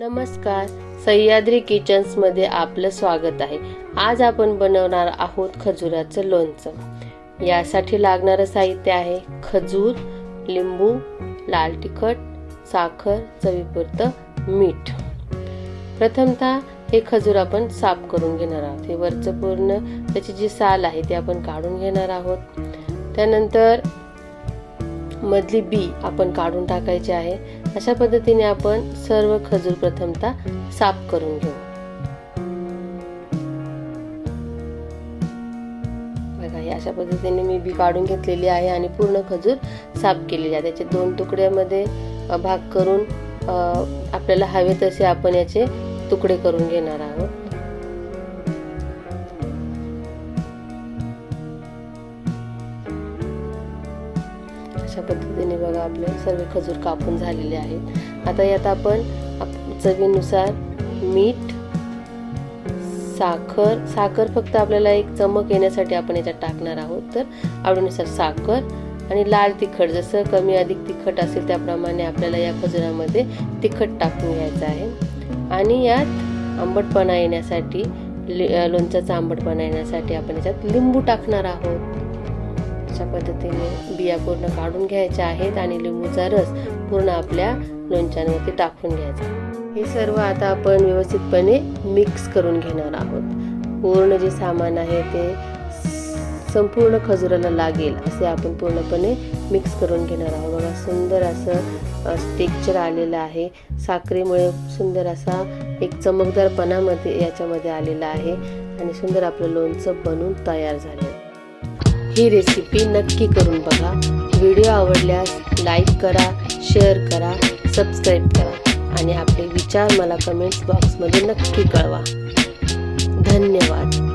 नमस्कार सह्याद्री किचन्समध्ये आपलं स्वागत आहे. आज आपण बनवणार आहोत खजुराचं लोणचं. यासाठी लागणारं साहित्य आहे खजूर लिंबू लाल तिखट साखर चवीपुरतं मीठ. प्रथमतः हे खजूर आपण साफ करून घेणार आहोत. हे वरचं पूर्ण त्याची जी साल आहे ती आपण काढून घेणार आहोत. त्यानंतर मधली बी आपण काढून टाकायची आहे. अशा पद्धतीने आपण सर्व खजूर प्रथमतः साफ करून घेऊ. बघा हे अशा पद्धतीने मी बी काढून घेतलेली आहे आणि पूर्ण खजूर साफ केलेली आहे. त्याचे दोन तुकड्यामध्ये भाग करून आपल्याला हवे तसे आपण याचे तुकडे करून घेणार आहोत. अशा पद्धतीने बघा आपले सर्व खजूर कापून झालेले आहेत. आता यात आपण चवीनुसार मीठ साखर साखर फक्त आपल्याला एक चमक येण्यासाठी आपण याच्यात टाकणार आहोत. तर आवडीनुसार साखर आणि लाल तिखट जसं कमी अधिक तिखट असेल त्याप्रमाणे आपल्याला या खजुरामध्ये तिखट टाकून घ्यायचं आहे. आणि यात आंबटपणा येण्यासाठी लि- लोणच्याचा आंबटपणा येण्यासाठी आपण याच्यात लिंबू टाकणार आहोत. अशा पद्धतीने बिया पूर्ण काढून घ्यायच्या आहेत आणि लिंबूचा रस पूर्ण आपल्या लोणच्यांवरती टाकून घ्यायचा. हे सर्व आता आपण व्यवस्थितपणे मिक्स करून घेणार आहोत. पूर्ण जे सामान आहे ते संपूर्ण खजुराला लागेल असे आपण पूर्णपणे मिक्स करून घेणार आहोत. बघा सुंदर असं टेक्चर आलेलं आहे. साखरेमुळे सुंदर असा एक चमकदारपणामध्ये याच्यामध्ये आलेला आहे आणि सुंदर आपलं लोणचं बनून तयार झालं ही रेसिपी नक्की करून बघा. व्हिडिओ आवडल्यास लाईक करा शेअर करा सबस्क्राईब करा आणि आपले विचार मला कमेंट्स बॉक्समध्ये नक्की कळवा. धन्यवाद.